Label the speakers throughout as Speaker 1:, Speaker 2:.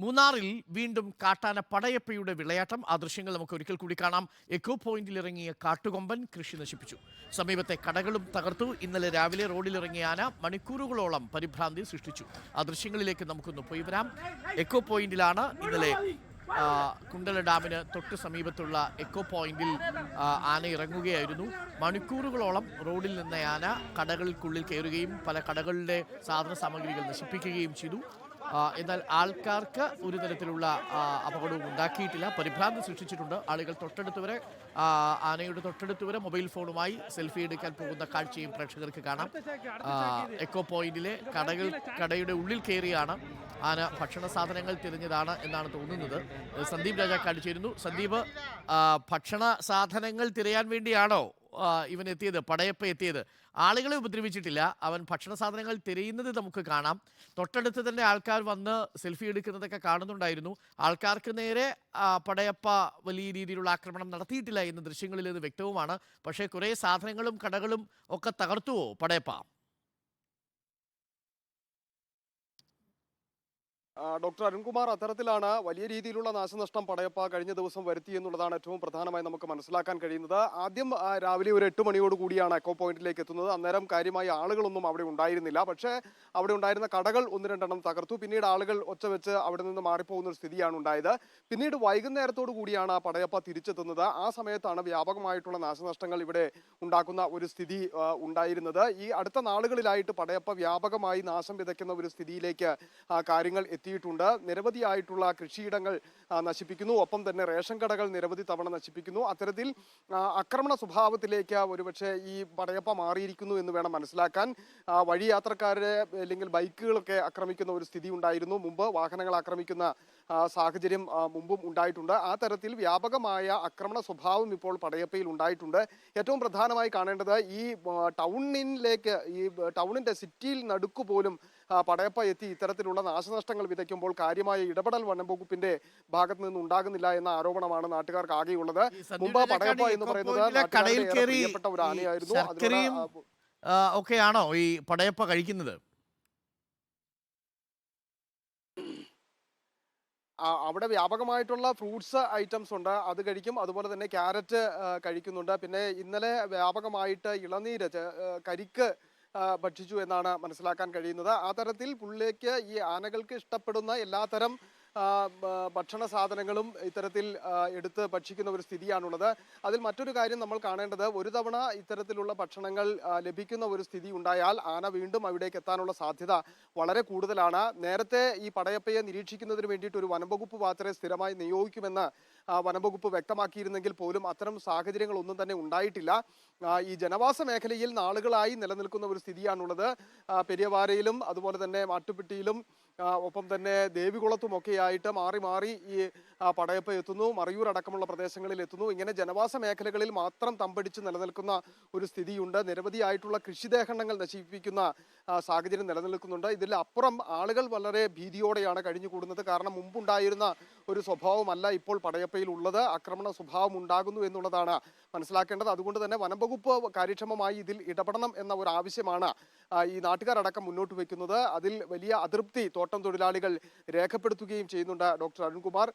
Speaker 1: മൂന്നാറിൽ വീണ്ടും കാട്ടാന പടയപ്പയുടെ വിളയാട്ടം. ആ ദൃശ്യങ്ങൾ നമുക്ക് ഒരിക്കൽ കൂടി കാണാം. എക്കോ പോയിന്റിൽ ഇറങ്ങിയ കാട്ടുകൊമ്പൻ കൃഷി നശിപ്പിച്ചു. സമീപത്തെ കടകളും തകർത്തു. ഇന്നലെ രാവിലെ റോഡിലിറങ്ങിയ ആന മണിക്കൂറുകളോളം പരിഭ്രാന്തി സൃഷ്ടിച്ചു. ആ ദൃശ്യങ്ങളിലേക്ക് നമുക്കൊന്ന് പോയി വരാം. എക്കോ പോയിന്റിലാണ് ഇന്നലെ കുണ്ടല ഡാമിന് തൊട്ട് സമീപത്തുള്ള എക്കോ പോയിന്റിൽ ആന ഇറങ്ങുകയായിരുന്നു. മണിക്കൂറുകളോളം റോഡിൽ നിന്ന ആന കടകൾക്കുള്ളിൽ കയറുകയും പല കടകളുടെ സാധന സാമഗ്രികൾ നശിപ്പിക്കുകയും ചെയ്തു. എന്നാൽ ആൾക്കാർക്ക് ഒരു തരത്തിലുള്ള അപകടവും ഉണ്ടാക്കിയിട്ടില്ല. പരിഭ്രാന്തി സൃഷ്ടിച്ചിട്ടുണ്ട്. ആളുകൾ തൊട്ടടുത്തുവരെ വരെ ആനയുടെ തൊട്ടടുത്തുവരെ മൊബൈൽ ഫോണുമായി സെൽഫി എടുക്കാൻ പോകുന്ന കാഴ്ചയും പ്രേക്ഷകർക്ക് കാണാം. എക്കോ പോയിന്റിലെ കടകൾ കടയുടെ ഉള്ളിൽ കയറിയാണ് ആന ഭക്ഷണ സാധനങ്ങൾ തിരഞ്ഞതാണ് എന്നാണ് തോന്നുന്നത്. സന്ദീപ് രാജ കാണിച്ചിരുന്നു സന്ദീപ് ഭക്ഷണ സാധനങ്ങൾ തിരയാൻ വേണ്ടിയാണോ? ഇവൻ എത്തിയത് പടയപ്പ എത്തിയത്. ആളുകളെ ഉപദ്രവിച്ചിട്ടില്ല. അവൻ ഭക്ഷണ സാധനങ്ങൾ തിരയുന്നത് നമുക്ക് കാണാം. തൊട്ടടുത്ത് തന്നെ ആൾക്കാർ വന്ന് സെൽഫി എടുക്കുന്നതൊക്കെ കാണുന്നുണ്ടായിരുന്നു. ആൾക്കാർക്ക് നേരെ പടയപ്പ വലിയ രീതിയിലുള്ള ആക്രമണം നടത്തിയിട്ടില്ല എന്ന ദൃശ്യങ്ങളിൽ ഇത് വ്യക്തവുമാണ്. പക്ഷേ കുറേ സാധനങ്ങളും കടകളും ഒക്കെ തകർത്തുവോ പടയപ്പ?
Speaker 2: ഡോക്ടർ അരുൺകുമാർ അത്തരത്തിലാണ് വലിയ രീതിയിലുള്ള നാശനഷ്ടം പടയപ്പ കഴിഞ്ഞ ദിവസം വരുത്തി എന്നുള്ളതാണ് ഏറ്റവും പ്രധാനമായി നമുക്ക് മനസ്സിലാക്കാൻ കഴിയുന്നത്. ആദ്യം രാവിലെ ഒരു എട്ട് മണിയോട് കൂടിയാണ് എക്കോ പോയിന്റിലേക്ക് എത്തുന്നത്. അന്നേരം കാര്യമായ ആളുകളൊന്നും അവിടെ ഉണ്ടായിരുന്നില്ല. പക്ഷേ അവിടെ ഉണ്ടായിരുന്ന കടകൾ ഒന്ന് രണ്ടെണ്ണം തകർത്തു. പിന്നീട് ആളുകൾ ഒച്ച വെച്ച് അവിടെ നിന്ന് മാറിപ്പോകുന്ന ഒരു സ്ഥിതിയാണ് ഉണ്ടായത്. പിന്നീട് വൈകുന്നേരത്തോടു കൂടിയാണ് പടയപ്പ തിരിച്ചെത്തുന്നത്. ആ സമയത്താണ് വ്യാപകമായിട്ടുള്ള നാശനഷ്ടങ്ങൾ ഇവിടെ ഉണ്ടാക്കുന്ന ഒരു സ്ഥിതി ഉണ്ടായിരുന്നത്. ഈ അടുത്ത നാളുകളിലായിട്ട് പടയപ്പ വ്യാപകമായി നാശം വിതയ്ക്കുന്ന ഒരു സ്ഥിതിയിലേക്ക് കാര്യങ്ങൾ എത്തിയിട്ടുണ്ട് നിരവധിയായിട്ടുള്ള കൃഷിയിടങ്ങൾ നശിപ്പിക്കുന്നു. ഒപ്പം തന്നെ റേഷൻ കടകൾ നിരവധി തവണ നശിപ്പിക്കുന്നു. അത്തരത്തിൽ ആക്രമണ സ്വഭാവത്തിലേക്ക് ഒരുപക്ഷെ ഈ പടയപ്പ മാറിയിരിക്കുന്നു എന്ന് വേണം മനസ്സിലാക്കാൻ. വഴിയാത്രക്കാരെ വഴി യാത്രക്കാരെ അല്ലെങ്കിൽ ബൈക്കുകളൊക്കെ ആക്രമിക്കുന്ന ഒരു സ്ഥിതി ഉണ്ടായിരുന്നു. മുമ്പ് വാഹനങ്ങൾ ആക്രമിക്കുന്ന സാഹചര്യം മുമ്പും ഉണ്ടായിട്ടുണ്ട്. ആ തരത്തിൽ വ്യാപകമായ ആക്രമണ സ്വഭാവം ഇപ്പോൾ പടയപ്പയിൽ ഉണ്ടായിട്ടുണ്ട്. ഏറ്റവും പ്രധാനമായി കാണേണ്ടത് ഈ ടൗണിലേക്ക് ഈ ടൗണിന്റെ സിറ്റിയിൽ നടുക്കു പോലും പടയപ്പ എത്തി ഇത്തരത്തിലുള്ള നാശനഷ്ടങ്ങൾ വിതയ്ക്കുമ്പോൾ കാര്യമായ ഇടപെടൽ വനംവകുപ്പിന്റെ ഭാഗത്ത് നിന്ന് ഉണ്ടാകുന്നില്ല എന്ന ആരോപണമാണ് നാട്ടുകാർക്ക് ആകെയുള്ളത്. മുമ്പ് പടയപ്പ എന്ന് പറയുന്നത് പ്രിയപ്പെട്ട ഒരു ആനയായിരുന്നു.
Speaker 1: ഒക്കെയാണോ ഈ പടയപ്പ കഴിക്കുന്നത്?
Speaker 2: അവിടെ വ്യാപകമായിട്ടുള്ള ഫ്രൂട്ട്സ് ഐറ്റംസ് ഉണ്ട്. അത് കഴിക്കും. അതുപോലെ തന്നെ ക്യാരറ്റ് കഴിക്കുന്നുണ്ട്. പിന്നെ ഇന്നലെ വ്യാപകമായിട്ട് ഇളനീര് കരിക്ക് ഭക്ഷിച്ചു എന്നാണ് മനസ്സിലാക്കാൻ കഴിയുന്നത്. ആ തരത്തിൽ പുള്ളിക്ക് ഈ ആനകൾക്ക് ഇഷ്ടപ്പെടുന്ന എല്ലാത്തരം ഭക്ഷണ സാധനങ്ങളും ഇത്തരത്തിൽ എടുത്ത് ഭക്ഷിക്കുന്ന ഒരു സ്ഥിതിയാണുള്ളത്. അതിൽ മറ്റൊരു കാര്യം നമ്മൾ കാണേണ്ടത് ഒരു തവണ ഇത്തരത്തിലുള്ള ഭക്ഷണങ്ങൾ ലഭിക്കുന്ന ഒരു സ്ഥിതി ഉണ്ടായാൽ ആന വീണ്ടും അവിടേക്ക് എത്താനുള്ള സാധ്യത വളരെ കൂടുതലാണ്. നേരത്തെ ഈ പടയപ്പയെ നിരീക്ഷിക്കുന്നതിന് വേണ്ടിയിട്ട് ഒരു വനംവകുപ്പ് വാച്ചറെ സ്ഥിരമായി നിയോഗിക്കുമെന്ന് വനംവകുപ്പ് വ്യക്തമാക്കിയിരുന്നെങ്കിൽ പോലും അത്തരം സാഹചര്യങ്ങൾ ഒന്നും തന്നെ ഉണ്ടായിട്ടില്ല. ഈ ജനവാസ മേഖലയിൽ നാളുകളായി നിലനിൽക്കുന്ന ഒരു സ്ഥിതിയാണുള്ളത്. പെരിയവാരയിലും അതുപോലെ തന്നെ മാട്ടുപ്പെട്ടിയിലും ഒപ്പം തന്നെ ദേവികുളത്തും ഒക്കെയായിട്ട് മാറി മാറി ഈ പടയപ്പ് എത്തുന്നു. മറയൂർ അടക്കമുള്ള പ്രദേശങ്ങളിൽ എത്തുന്നു. ഇങ്ങനെ ജനവാസ മേഖലകളിൽ മാത്രം തമ്പടിച്ച് നിലനിൽക്കുന്ന ഒരു സ്ഥിതിയുണ്ട്. നിരവധിയായിട്ടുള്ള കൃഷിദേഹണങ്ങൾ നശിപ്പിക്കുന്ന സാഹചര്യം നിലനിൽക്കുന്നുണ്ട്. ഇതിൽ അപ്പുറം ആളുകൾ വളരെ ഭീതിയോടെയാണ് കഴിഞ്ഞുകൂടുന്നത്. കാരണം മുമ്പുണ്ടായിരുന്ന ഒരു സ്വഭാവമല്ല ഇപ്പോൾ പടയപ്പയിൽ ഉള്ളത്. ആക്രമണ സ്വഭാവം ഉണ്ടാകുന്നു എന്നുള്ളതാണ് മനസ്സിലാക്കേണ്ടത്. അതുകൊണ്ട് തന്നെ വനം വകുപ്പ് കാര്യക്ഷമമായി ഇതിൽ ഇടപെടണം എന്ന ഒരു ആവശ്യമാണ് ഈ നാട്ടുകാരടക്കം മുന്നോട്ട് വയ്ക്കുന്നത്. അതിൽ വലിയ അതൃപ്തി തോട്ടം തൊഴിലാളികൾ രേഖപ്പെടുത്തുകയും ചെയ്യുന്നുണ്ട് ഡോക്ടർ അരുൺകുമാർ.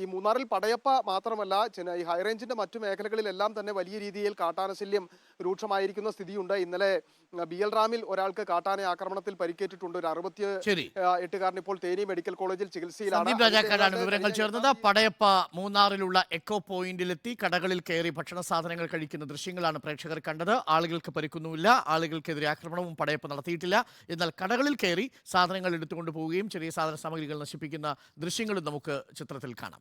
Speaker 2: ഈ മൂന്നാറിൽ പടയപ്പ മാത്രമല്ല ഈ ഹൈറേഞ്ചിന്റെ മറ്റു മേഖലകളിലെല്ലാം തന്നെ വലിയ രീതിയിൽ കാട്ടാനശല്യം രൂക്ഷമായിരിക്കുന്ന സ്ഥിതിയുണ്ട്. ഇന്നലെ ബി എൽ റാമിൽ ഒരാൾക്ക് കാട്ടാന ആക്രമണത്തിൽ പരിക്കേറ്റിട്ടുണ്ട്. ഒരു അറുപത്തി എട്ടുകാരൻ ഇപ്പോൾ തേനി മെഡിക്കൽ കോളേജിൽ ചികിത്സയിലാണ്.
Speaker 1: വിവരങ്ങൾ ചേർന്നത്. പടയപ്പ മൂന്നാറിലുള്ള എക്കോ പോയിന്റിലെത്തി കടകളിൽ കയറി ഭക്ഷണ സാധനങ്ങൾ കഴിക്കുന്ന ദൃശ്യങ്ങളാണ് പ്രേക്ഷകർ കണ്ടത്. ആളുകൾക്ക് പരിക്കുന്നുമില്ല. ആളുകൾക്കെതിരെ ആക്രമണവും പടയപ്പ നടത്തിയിട്ടില്ല. എന്നാൽ കടകളിൽ കയറി സാധനങ്ങൾ എടുത്തുകൊണ്ട് പോവുകയും ചെറിയ സാധന സാമഗ്രികൾ നശിപ്പിക്കുന്ന ദൃശ്യങ്ങളും നമുക്ക് ചിത്രത്തിൽ കാണാം.